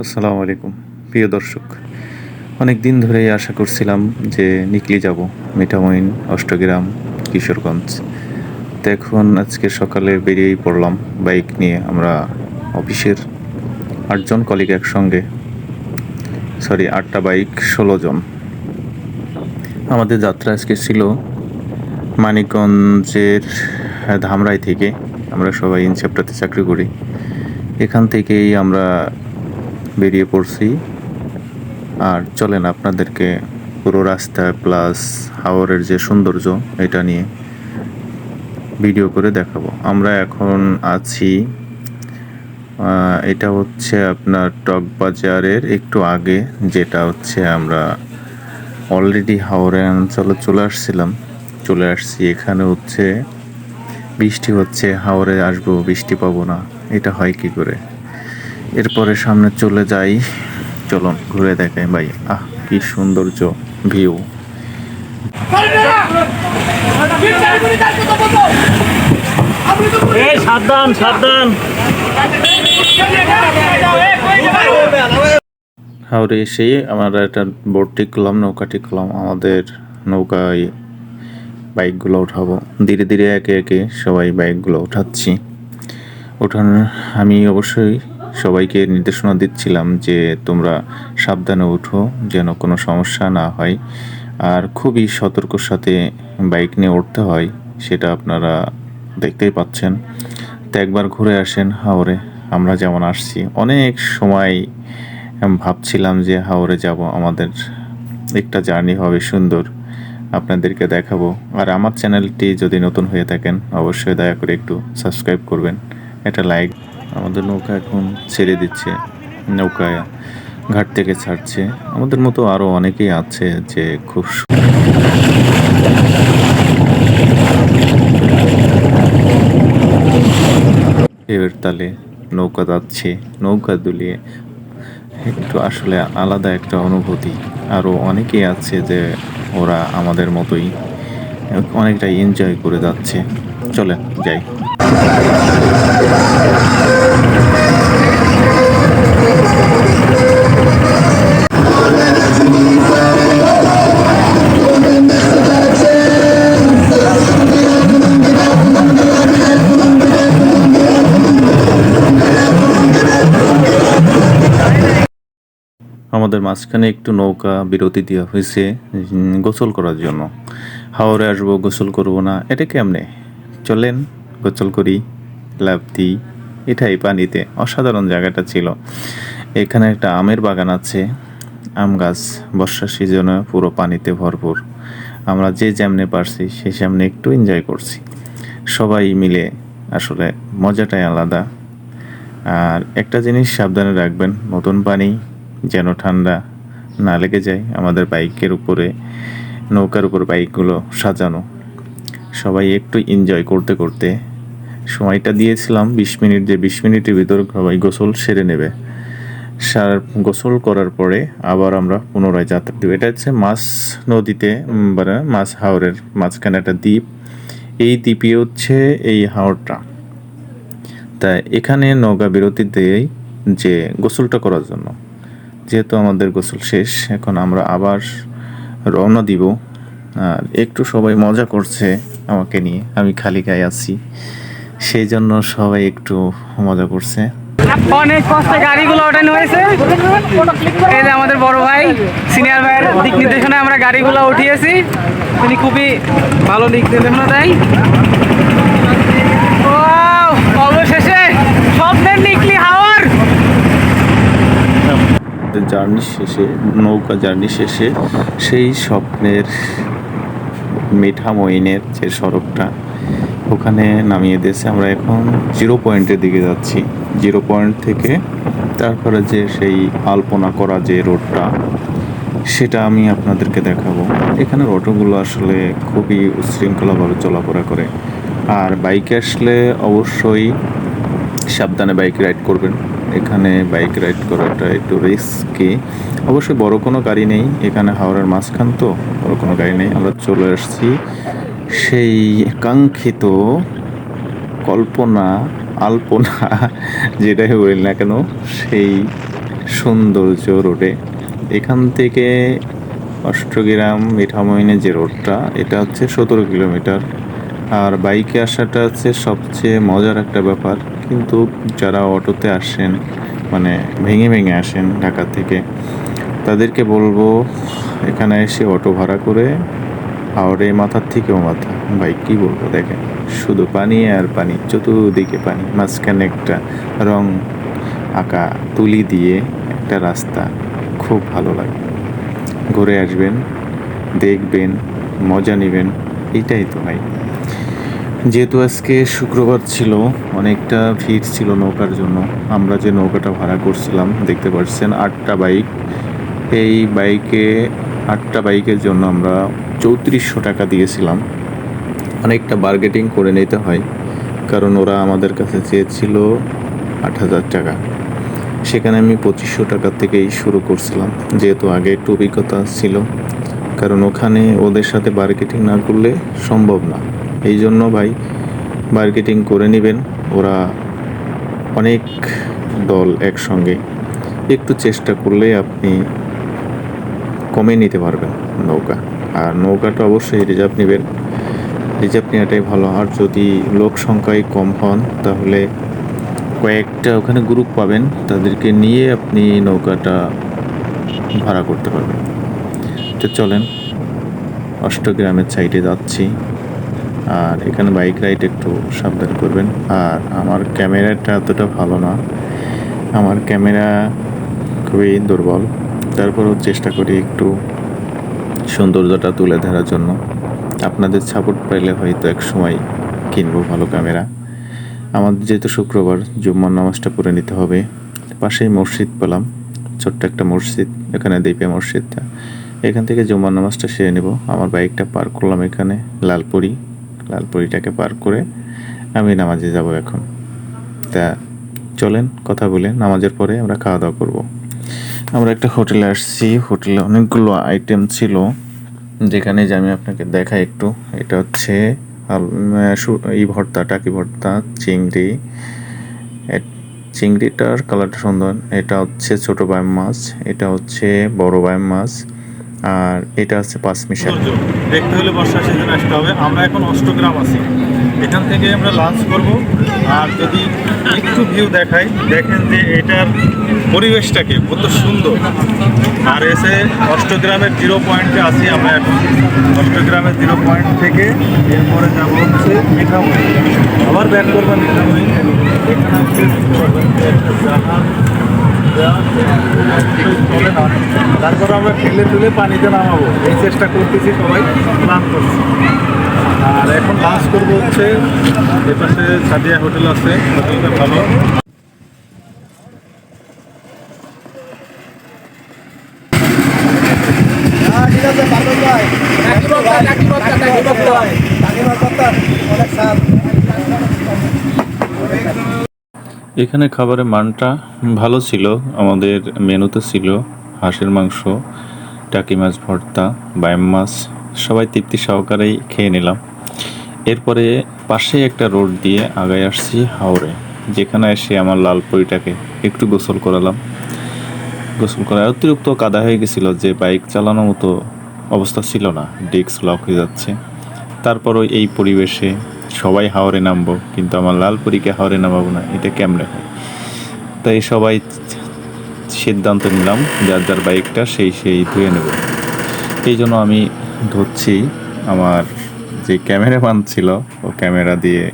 আসসালামু আলাইকুম, প্রিয় দর্শক। অনেক দিন ধরেই আশা করছিলাম যে নিকলি যাব, মিঠামইন, অষ্টগ্রাম, কিশোরগঞ্জ। তো এখন আজকে সকালে বেরিয়েই পড়লাম বাইক নিয়ে আমরা অফিসের আটজন কলিগ একসঙ্গে। সরি আটটা বাইক, ষোলো জন। আমাদের যাত্রা আজকে ছিল মানিকগঞ্জের ধামরাই থেকে আমরা সবাই ইনসেপ্টাতে চাকরি করি। এখান থেকেই আমরা বেরিয়ে পড়ছি। আর চলেন আপনাদেরকে পুরো রাস্তা প্লাস হাওরের যে সৌন্দর্য, এটা নিয়ে ভিডিও করে দেখাবো। আমরা এখন আছি এটা হচ্ছে আপনার টক বাজারের একটু আগে, যেটা হচ্ছে আমরা অলরেডি হাওড়ে অঞ্চলে চলে আসছিলাম। চলে আসছি। এখানে হচ্ছে বৃষ্টি হচ্ছে হাওড়ে আসব বৃষ্টি পাবো না। এটা হয় কি করে? এরপরে সামনে চলে যাই। চলুন ঘুরে দেখাই ভাই। আহ কি সৌন্দর্য ভিউ। এই সাবধান সাবধান। হাওড়ে এসে আমরা একটা বোট ঠিক করলাম নৌকা ঠিক করলাম। আমাদের নৌকায় বাইকগুলো উঠাবো। ধীরে ধীরে একে একে সবাই বাইকগুলো উঠাচ্ছি। ওঠানোর আমি অবশ্যই সবাইকে নির্দেশনা দিচ্ছিলাম যে তোমরা সাবধানে উঠো যেন কোনো সমস্যা না হয়। আর খুবই সতর্কর সাথে বাইক নিয়ে উঠতে হয়, সেটা আপনারা দেখতেই পাচ্ছেন। তো একবার ঘুরে আসেন হাওড়ে আমরা যেমন আসছি। অনেক সময় ভাবছিলাম যে হাওড়ে যাব, আমাদের একটা জার্নি হবে সুন্দর। আপনাদেরকে দেখাবো। আর আমার চ্যানেলটি যদি নতুন হয়ে থাকেন, অবশ্যই দয়া করে একটু সাবস্ক্রাইব করবেন। একটা লাইক আমাদের নৌকা এখন ছেড়ে দিচ্ছে নৌকায় ঘাট থেকে ছাড়ছে। আমাদের মতো আরও অনেকেই আছে যে খুব ঢেউয়ের তালে নৌকা যাচ্ছে, নৌকা দুলিয়ে একটু আসলে আলাদা একটা অনুভূতি। আরও অনেকেই আছে যে ওরা আমাদের মতোই অনেকটা এনজয় করে যাচ্ছে। চলে যাই। আমাদের মাঝখানে একটু নৌকা বিরতি দেওয়া হয়েছে গোসল করার জন্য। হাওড়ে আসব, গোসল করব না, এটা কেমনে? চলেন, গোসল করি লাভ দিই, এটাই পানিতে, অসাধারণ জায়গাটা ছিল। এখানে একটা আমের বাগান আছে, আম গাছ, বর্ষার সিজনে পুরো পানিতে ভরপুর। আমরা যে যেমনে পারছি, সে সামনে একটু এনজয় করছি। সবাই মিলে আসলে মজাটাই আলাদা। আর একটা জিনিস সাবধানে রাখবেন, নতুন পানি যেন ঠান্ডা না লেগে যায়। আমাদের বাইকের উপরে, নৌকার উপর বাইকগুলো সাজানো। সবাই একটু এনজয় করতে করতে সময়টা দিয়েছিলাম বিশ মিনিট যে বিশ মিনিটের ভিতর সবাই গোসল সেরে নেবে। সার, গোসল করার পরে আবার আমরা পুনরায় যাত্রা দেব। এটা হচ্ছে মাছ নদীতে মানে মাছ হাওরের মাঝখানে একটা দ্বীপ। এই দ্বীপে হচ্ছে এই হাওরটা। তা এখানে নৌকা বিরতি দেয় যে গোসলটা করার জন্য। যেহেতু আমাদের গোসল শেষ, এখন আমরা আবার রওনা দিব। আর একটু সবাই মজা করছে আমাকে নিয়ে। আমি খালি গায়ে আছি। সেই জন্য সবাই একটু মজা করছে। অনেক কষ্টে, গাড়িগুলো ওঠানো হয়েছে। এই যে আমাদের বড় ভাই সিনিয়র ভাইয়ের দিক নির্দেশনায় আমরা গাড়িগুলো উঠিয়েছি। তিনি খুবই ভালো দিক নির্দেশনা দেয়। অবশেষে স্বপ্নের নিকলি হাওয়ার জার্নি শেষে, নৌকা জার্নি শেষে সেই স্বপ্নের মিঠামইনের যে সড়কটা, ওখানে নামিয়ে দিয়েছে। আমরা এখন জিরো পয়েন্টের দিকে যাচ্ছি। জিরো পয়েন্ট থেকে তারপরে যে সেই আলপনা করা যে রোডটা সেটা আমি আপনাদেরকে দেখাবো। এখানের অটোগুলো আসলে খুবই উশৃঙ্খলাভাবে চলাফেরা করে। আর বাইকে আসলে অবশ্যই সাবধানে বাইক রাইড করবেন। এখানে বাইক রাইড করাটা একটু রিস্কি অবশ্যই বড় কোনো গাড়ি নেই, এখানে হাওড়ার মাঝখান তো, বড় কোনো গাড়ি নেই। আমরা চলে আসছি সেই কাঙ্ক্ষিত কল্পনা, আলপনা, যেটাই বলি না কেন, সেই সৌন্দর্য রোডে। এখান থেকে অষ্টগ্রাম মিঠামইনে যে রোডটা, এটা হচ্ছে সতেরো কিলোমিটার। আর বাইকে আসাটা হচ্ছে সবচেয়ে মজার একটা ব্যাপার। কিন্তু যারা অটোতে আসেন মানে ভেঙে ভেঙে আসেন ঢাকা থেকে, তাদেরকে বলব এখানে এসে অটো ভাড়া করে হাওড়ে মাথার থেকেও মাথা। বাইক কী বলব দেখেন, শুধু পানি আর পানি, চতুর্দিকে পানি, মাঝখানে একটা রং আঁকা তুলি দিয়ে একটা রাস্তা, খুব ভালো লাগে। ঘুরে আসবেন, দেখবেন, মজা নেবেন, এটাই তো ভাই। যেহেতু আজকে শুক্রবার ছিল, অনেকটা ভিড় ছিল নৌকার জন্য। আমরা যে নৌকাটা ভাড়া করছিলাম, দেখতে পাচ্ছেন আটটা বাইক। এই বাইকে, আটটা বাইকের জন্য আমরা চৌত্রিশশো টাকা দিয়েছিলাম। অনেকটা বার্গেটিং করে নিতে হয়, কারণ ওরা আমাদের কাছে চেয়েছিল আট হাজার টাকা। সেখানে আমি পঁচিশশো টাকা থেকেই শুরু করছিলাম, যেহেতু আগে একটু অভিজ্ঞতা ছিল। কারণ ওখানে ওদের সাথে বার্গেটিং না করলে সম্ভব না। এই জন্য ভাই মার্কেটিং করে নেবেন। ওরা অনেক দল একসঙ্গে। একটু চেষ্টা করলে আপনি কমে নিতে পারবেন নৌকা। আর নৌকাটা অবশ্যই রিজার্ভ নেবেন। রিজার্ভ নেওয়াটাই ভালো। আর যদি লোক সংখ্যায় কম হন, তাহলে কয়েকটা ওখানে গ্রুপ পাবেন। তাদেরকে নিয়ে আপনি নৌকাটা ভাড়া করতে পারবেন। তো চলেন, অষ্টগ্রামের সাইডে যাচ্ছি। আর এখানে বাইক রাইড একটু সাবধান করবেন। আর আমার ক্যামেরাটা এতটা ভালো না। আমার ক্যামেরা খুবই দুর্বল। তারপরেও চেষ্টা করি একটু সৌন্দর্যটা তুলে ধরার জন্য। আপনাদের সাপোর্ট পাইলে হয়তো এক সময় কিনবো ভালো ক্যামেরা। আমাদের যেহেতু শুক্রবার, জুম্মার নামাজটা পড়ে নিতে হবে। পাশেই মসজিদ পেলাম। ছোট্ট একটা মসজিদ, এখানে দ্বীপে মসজিদটা। এখান থেকে জুম্মার নামাজটা সেরে নেব। আমার বাইকটা পার করলাম এখানে, লালপুরি। লালপুরিটাকে পার করে আমি নামাজে যাব এখন। তা চলেন, কথা বলে নামাজের পরে আমরা খাওয়া দাওয়া করব। আমরা একটা হোটেলে আসছি, হোটেলে অনেকগুলো আইটেম ছিল, যেখানে যে আমি আপনাকে দেখাই একটু। এটা হচ্ছে এই ভর্তা টাকি ভর্তা? চিংড়ি। চিংড়িটার কালারটা সুন্দর। এটা হচ্ছে ছোট বাইম মাছ, এটা হচ্ছে বড় বাইম মাছ। আর এটা হচ্ছে পাঁচমিশাল সৌন্দর্য দেখতে হলে বর্ষা সিজনে আসতে হবে। আমরা এখন অষ্টগ্রাম আছি। এখান থেকে আমরা লাঞ্চ করব। আর যদি একটু ভিউ দেখাই, দেখেন যে এটার পরিবেশটাকে কত সুন্দর। আর এসে অষ্টগ্রামের জিরো পয়েন্টে আছি আমরা এখন। অষ্টগ্রামের জিরো পয়েন্ট থেকে এরপরে যাব হচ্ছে মিঠামই আবার ব্যাক করব মিঠামই এখানে চলে না তারপর আমরা ঠেলে তুলে পানিতে নামাবো। এই চেষ্টা করতেছি সবাই প্ল্যান করছি। আর এখন লাঞ্চ করব হচ্ছে এপাশে সাদিয়া হোটেল আছে হোটেলটা ভালো। এখানে খাবারের মানটা ভালো ছিল, আমাদের মেনুতে ছিল হাঁসের মাংস, টাকি মাছ ভর্তা বায়াম মাছ, সবাই তৃপ্তি সহকারেই খেয়ে নিলাম। এরপরে পাশে একটা রোড দিয়ে আগায় আসছি হাওড়ে যেখানে এসে আমার লাল পরিটাকে একটু গোসল করালাম। গোসল করা অতিরিক্ত কাদা হয়ে গেছিল যে বাইক চালানোর মতো অবস্থা ছিল না, ডিস্ক লক হয়ে যাচ্ছে। তারপরও এই পরিবেশে সবাই হাওড়ে নামবো, কিন্তু আমার লালপুরিকে হাওরে নামাবো না, এটা কেমনে হয়? তাই সবাই সিদ্ধান্ত নিলাম, যার যার বাইকটা সেই সেই ধুয়ে নেব। এই জন্য আমি ধরছি আমার যে ক্যামেরাম্যান ছিল, ও ক্যামেরা দিয়ে